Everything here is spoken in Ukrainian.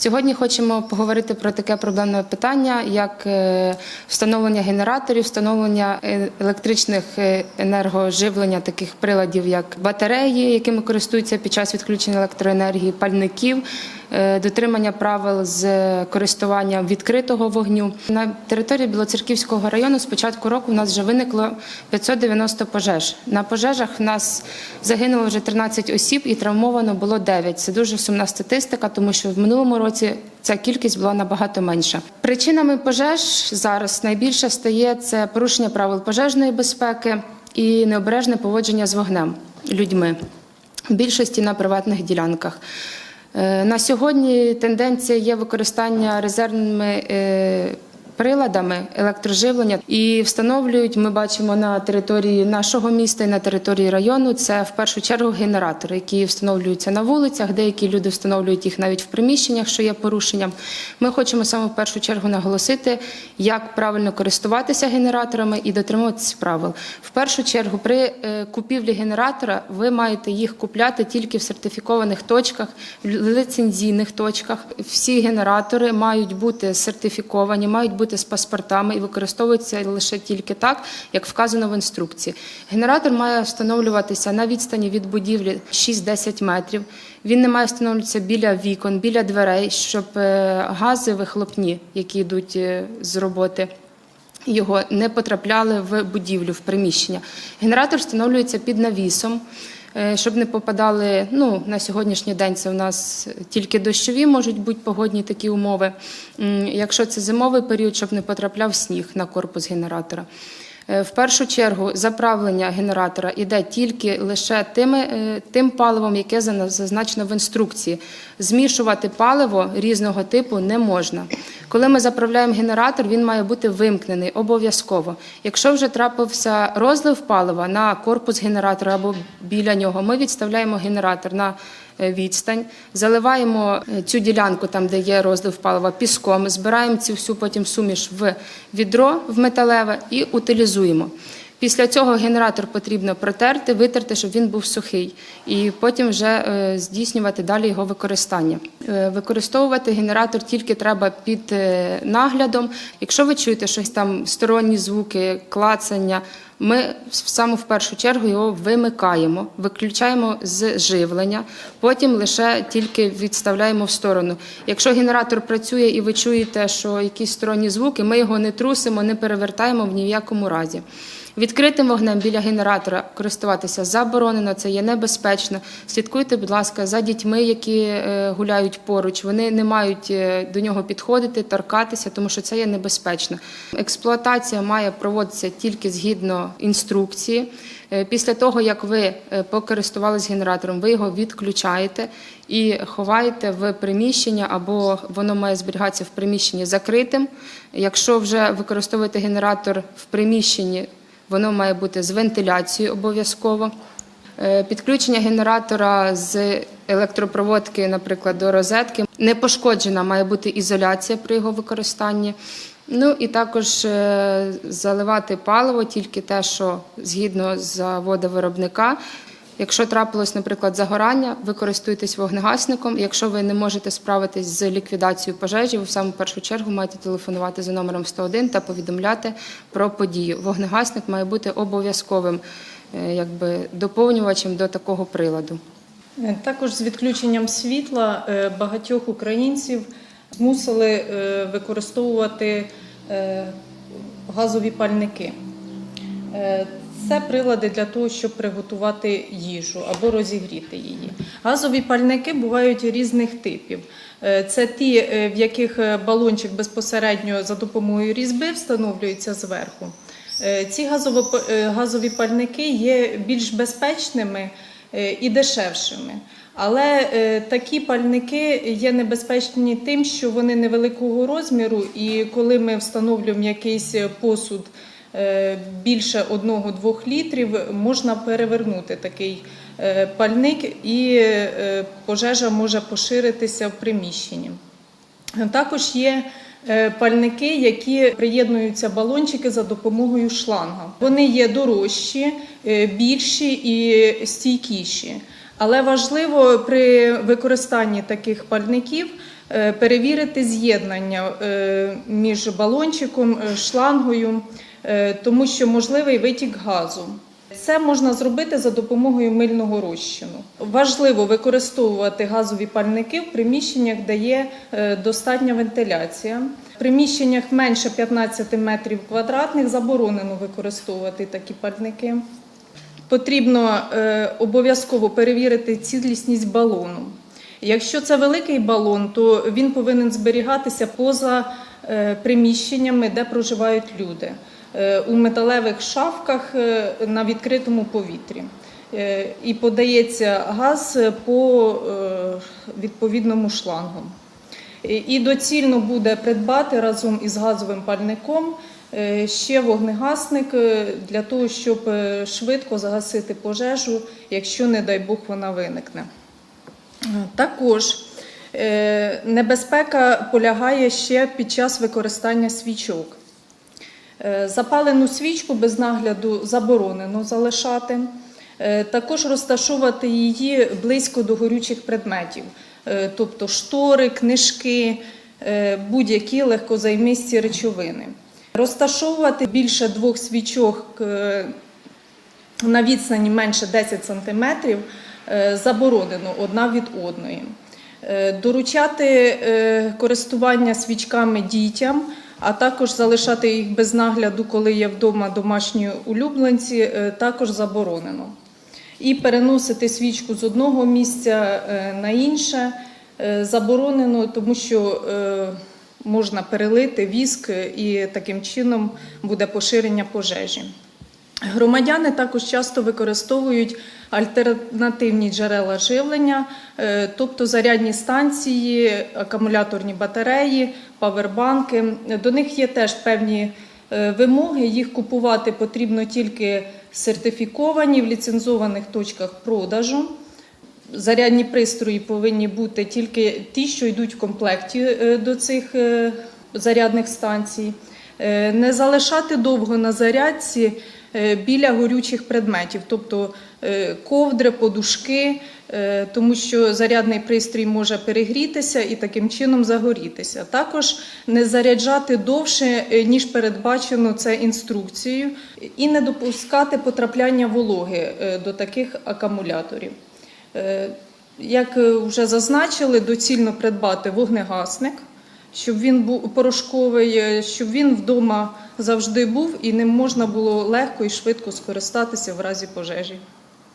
Сьогодні хочемо поговорити про таке проблемне питання, як е, встановлення генераторів, встановлення е, електричних е, енергоживлення таких приладів, як батареї, якими користуються під час відключення електроенергії, пальників, дотримання правил з користуванням відкритого вогню. На території Білоцерківського району з початку року в нас вже виникло 590 пожеж. На пожежах в нас загинуло вже 13 осіб і травмовано було 9. Це дуже сумна статистика, тому що в минулому році ця кількість була набагато менша. Причинами пожеж зараз найбільше стає це порушення правил пожежної безпеки і необережне поводження з вогнем людьми. В більшості на приватних ділянках. Е, На сьогодні тенденція є використання резервними е, приладами електроживлення і встановлюють. Ми бачимо на території нашого міста і на території району. Це в першу чергу генератори, які встановлюються на вулицях. Деякі люди встановлюють їх навіть в приміщеннях, що є порушенням. Ми хочемо саме в першу чергу наголосити, як правильно користуватися генераторами і дотримуватися правил. В першу чергу, при е, купівлі генератора ви маєте їх купляти тільки в сертифікованих точках, в лицензійних точках. Всі генератори мають бути сертифіковані, мають бути з паспортами і використовуються лише тільки так, як вказано в інструкції. Генератор має встановлюватися на відстані від будівлі 6-10 метрів. Він не має встановлюватися біля вікон, біля дверей, щоб е, гази вихлопні, які йдуть е, з роботи його не потрапляли в будівлю, в приміщення. Генератор встановлюється під навісом, щоб не попадали. Ну на сьогоднішній день це в нас тільки дощові можуть бути погодні такі умови. Якщо це зимовий період, щоб не потрапляв сніг на корпус генератора. Е, В першу чергу заправлення генератора йде тільки лише тими, е, тим паливом, яке зазначено в інструкції. Змішувати паливо різного типу не можна. Коли ми заправляємо генератор, він має бути вимкнений обов'язково. Якщо вже трапився розлив палива на корпус генератора або біля нього, ми відставляємо генератор на відстань, заливаємо е, цю ділянку, там де є розлив палива, піском, збираємо цю всю потім суміш в відро в металеве і утилізуємо. Після цього генератор потрібно протерти, витерти, щоб він був сухий, і потім вже е, здійснювати далі його використання. Е, Використовувати генератор тільки треба під е, наглядом. Якщо ви чуєте щось там сторонні звуки, клацання, ми саме в першу чергу його вимикаємо, виключаємо з живлення, потім лише тільки відставляємо в сторону. Якщо генератор працює і ви чуєте, що якісь сторонні звуки, ми його не трусимо, не перевертаємо в ні в якому разі. Відкритим вогнем біля генератора користуватися заборонено, це є небезпечно. Слідкуйте, будь ласка, за дітьми, які е, гуляють поруч. Вони не мають е, до нього підходити, торкатися, тому що це є небезпечно. Експлуатація має проводитися тільки згідно інструкції. Е, Після того, як ви покористувалися генератором, ви його відключаєте і ховаєте в приміщення, або воно має зберігатися в приміщенні закритим. Якщо вже використовуєте генератор в приміщенні, воно має бути з вентиляцією обов'язково. Е, Підключення генератора з електропроводки, наприклад, до розетки. Не пошкоджена має бути ізоляція при його використанні. Ну і також е, заливати паливо тільки те, що згідно з заводу виробника. Якщо трапилось, наприклад, загорання, ви користуєтесь вогнегасником. Якщо ви не можете справитись з ліквідацією пожежі, ви в саму першу чергу маєте телефонувати за номером 101 та повідомляти про подію. Вогнегасник має бути обов'язковим е, якби, доповнювачем до такого приладу. Е, Також з відключенням світла е, багатьох українців змусили використовувати газові пальники. Це прилади для того, щоб приготувати їжу або розігріти її. Газові пальники бувають різних типів. Е, Це ті, е, в яких е, балончик безпосередньо за допомогою різьби встановлюється зверху. Ці газові пальники є більш безпечними і дешевшими. Але такі пальники є небезпечні тим, що вони невеликого розміру, і коли ми встановлюємо якийсь посуд більше 1-2 літрів, можна перевернути такий е, пальник, і е, пожежа може поширитися в приміщенні. Також є е, пальники, які приєднуються балончики за допомогою шланга. Вони є дорожчі, е, більші і стійкіші. Але важливо при використанні таких пальників е, перевірити з'єднання е, між балончиком, е, шлангою, тому що можливий витік газу. Це можна зробити за допомогою мильного розчину. Важливо використовувати газові пальники в приміщеннях, де є достатня вентиляція. В приміщеннях менше 15 метрів квадратних заборонено використовувати такі пальники. Потрібно е, обов'язково перевірити цілісність балону. Якщо це великий балон, то він повинен зберігатися поза е, приміщеннями, де проживають люди, е, у металевих шафках на відкритому повітрі. І подається газ по відповідному шлангу. І- доцільно буде придбати разом із газовим пальником ще вогнегасник е, для того, щоб е, швидко загасити пожежу, якщо, не дай Бог, вона виникне. Також е, небезпека полягає ще під час використання свічок. Е, Запалену свічку без нагляду заборонено залишати. Е, Також розташовувати її близько до горючих предметів, е, тобто штори, книжки, е, будь-які легкозаймисті речовини. Розташовувати більше двох свічок е, на відстані менше 10 см заборонено одна від одної. Е, Доручати е, користування свічками дітям, а також залишати їх без нагляду, коли є вдома домашні улюбленці, е, також заборонено. І переносити свічку з одного місця е, на інше е, заборонено, тому що е, можна перелити віск е, і таким чином буде поширення пожежі. Громадяни також часто використовують альтернативні джерела живлення, е, тобто зарядні станції, акумуляторні батареї, павербанки. До них є теж певні е, вимоги. Їх купувати потрібно тільки сертифіковані в ліцензованих точках продажу. Зарядні пристрої повинні бути тільки ті, що йдуть в комплекті е, до цих е, зарядних станцій. Е, Не залишати довго на зарядці біля горючих предметів, тобто ковдри, подушки, тому що зарядний пристрій може перегрітися і таким чином загорітися. Також не заряджати довше, ніж передбачено це інструкцією, і не допускати потрапляння вологи до таких акумуляторів. Е, Як е, вже зазначили, доцільно придбати вогнегасник, щоб він був порошковий, е, щоб він вдома завжди був і ним можна було легко і швидко скористатися в разі пожежі.